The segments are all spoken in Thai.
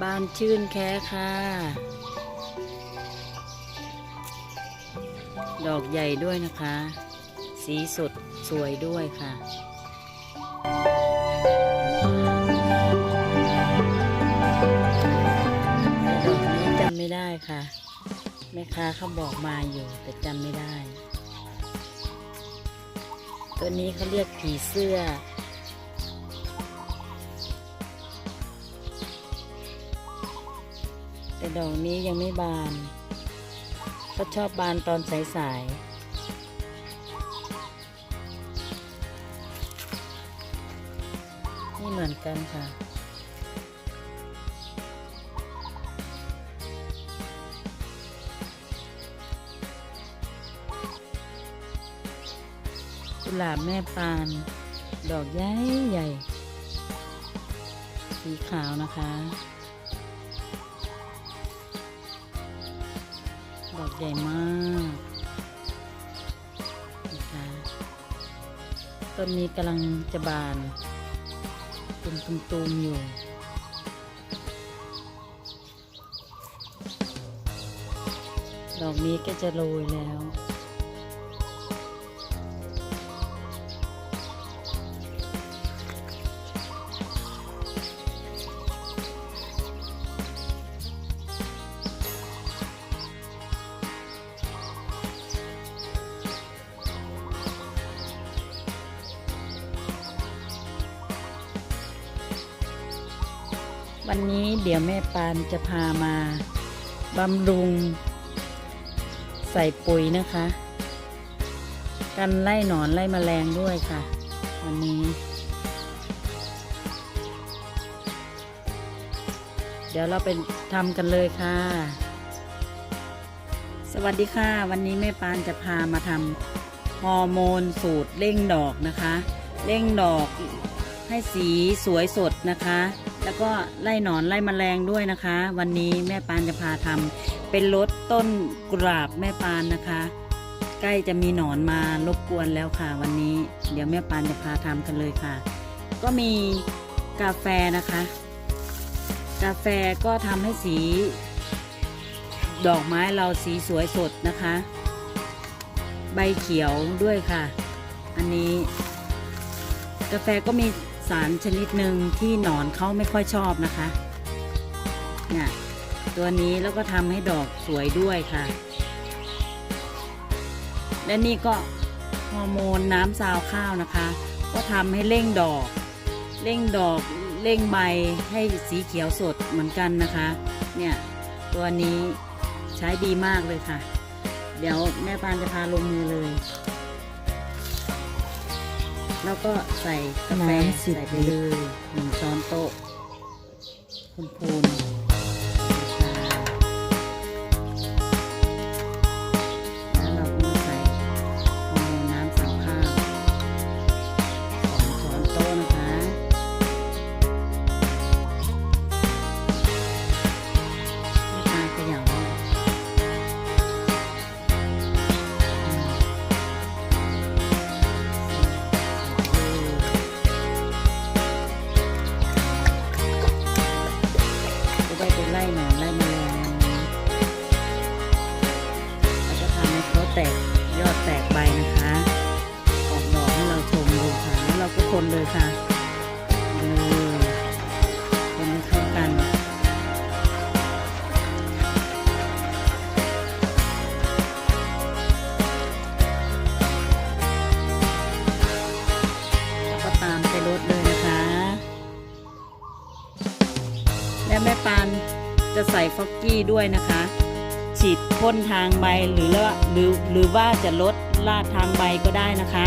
บานชื่นแค่ค่ะ ดอกใหญ่ด้วยนะคะ สีสดสวยด้วยค่ะดอกนี้จำไม่ได้ค่ะ แม่ค้าเขาบอกมาอยู่แต่จำไม่ได้ ตัวนี้เขาเรียกผีเสื้อ แต่ดอกนี้ยังไม่บานก็ชอบบานตอนสายๆนี่เหมือนกันค่ะ กุหลาบแม่ปาน ดอกใหญ่ใหญ่ สีขาวนะคะ ใหญ่มากนะคะต้นนี้กำลังจะบานเป็นตุมๆอยู่ดอกนี้ก็จะโรยแล้ว วันนี้เดี๋ยวแม่ปานจะพามาบำรุง ใส่ปุ๋ยนะคะ กันไล่หนอนไล่แมลงด้วยค่ะ วันนี้ เดี๋ยวเราไปทำกันเลยค่ะ สวัสดีค่ะ วันนี้แม่ปานจะพามาทำฮอร์โมนสูตรเร่งดอกนะคะ เร่งดอกให้สีสวยสดนะคะ แล้วก็ไล่หนอนไล่แมลงด้วยนะคะ วันนี้แม่ปานจะพาทำเป็นรถต้นกุหลาบแม่ปานนะคะ ใกล้จะมีหนอนมารบกวนแล้วค่ะ วันนี้ เดี๋ยวแม่ปานจะพาทำกันเลยค่ะ ก็มีกาแฟนะคะ กาแฟก็ทำให้สี ดอกไม้เราสีสวยสดนะคะ ใบเขียวด้วยค่ะ อันนี้ กาแฟก็มี สารชนิดหนึ่งที่หนอนเขาไม่ค่อยชอบนะคะ เนี่ย ตัวนี้แล้วก็ทำให้ดอกสวยด้วยค่ะ และนี่ก็ฮอร์โมนน้ำซาวข้าวนะคะ ก็ทำให้เร่งดอก เร่งดอกเร่งใบให้สีเขียวสดเหมือนกันนะคะ เนี่ย ตัวนี้ใช้ดีมากเลยค่ะ เดี๋ยวแม่ปานจะพาลงมือเลย แล้วก็ใส่กาแฟน้ำสิบใส่ไปลิตรเลยหนึ่งช้อนโต๊ะพูนพูน แตกยอดแตกใบนะคะออกดอกให้เราชมดูค่ะแล้วเราก็คนเลยค่ะเออคนให้เข้ากันแล้วก็ตามไปรถเลยนะคะ และแม่ปานจะใส่ฟอกกี้ด้วยนะคะ ฉีดพ่นทางใบหรือว่าหรือหรือว่าจะลดลาดทางใบก็ได้นะคะ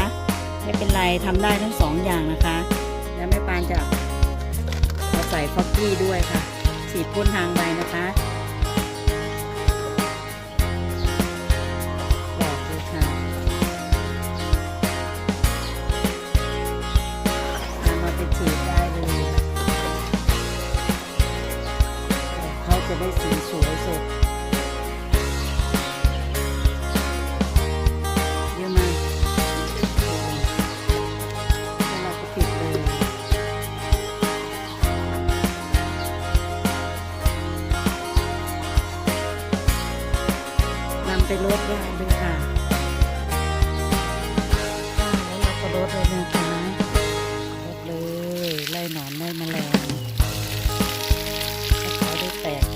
ไม่เป็นไรทำได้ทั้งสองอย่างนะคะ แล้วแม่ปานจะเอาใส่ฟอกกี้ด้วยค่ะ ฉีดพ่นทางใบนะคะ แล้วเราก็ลดเลยนะคะลดเลยไล่หนอนไล่แมลงให้เขาได้แตก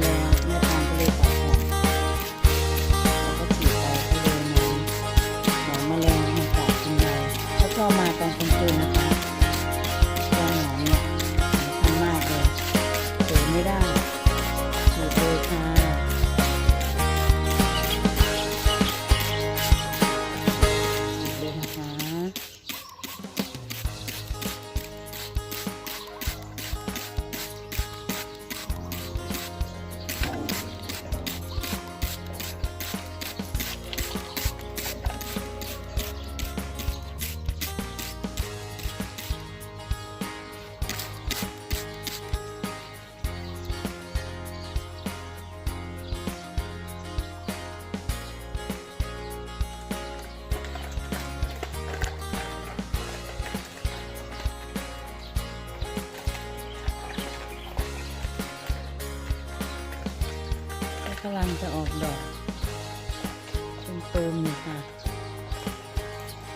Hello. ำลังจะออกดอกเป็นตูมอยค่ะ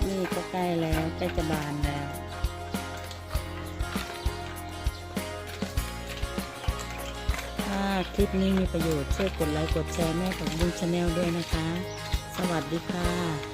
นี่ก็ใกล้แล้วใกล้จะบานแล้วถ้าคลิปนี้มีประโยชน์ช่วยกดไลค์กดแชร์แม่ของบุญชาแนลด้วยนะคะ สวัสดีค่ะ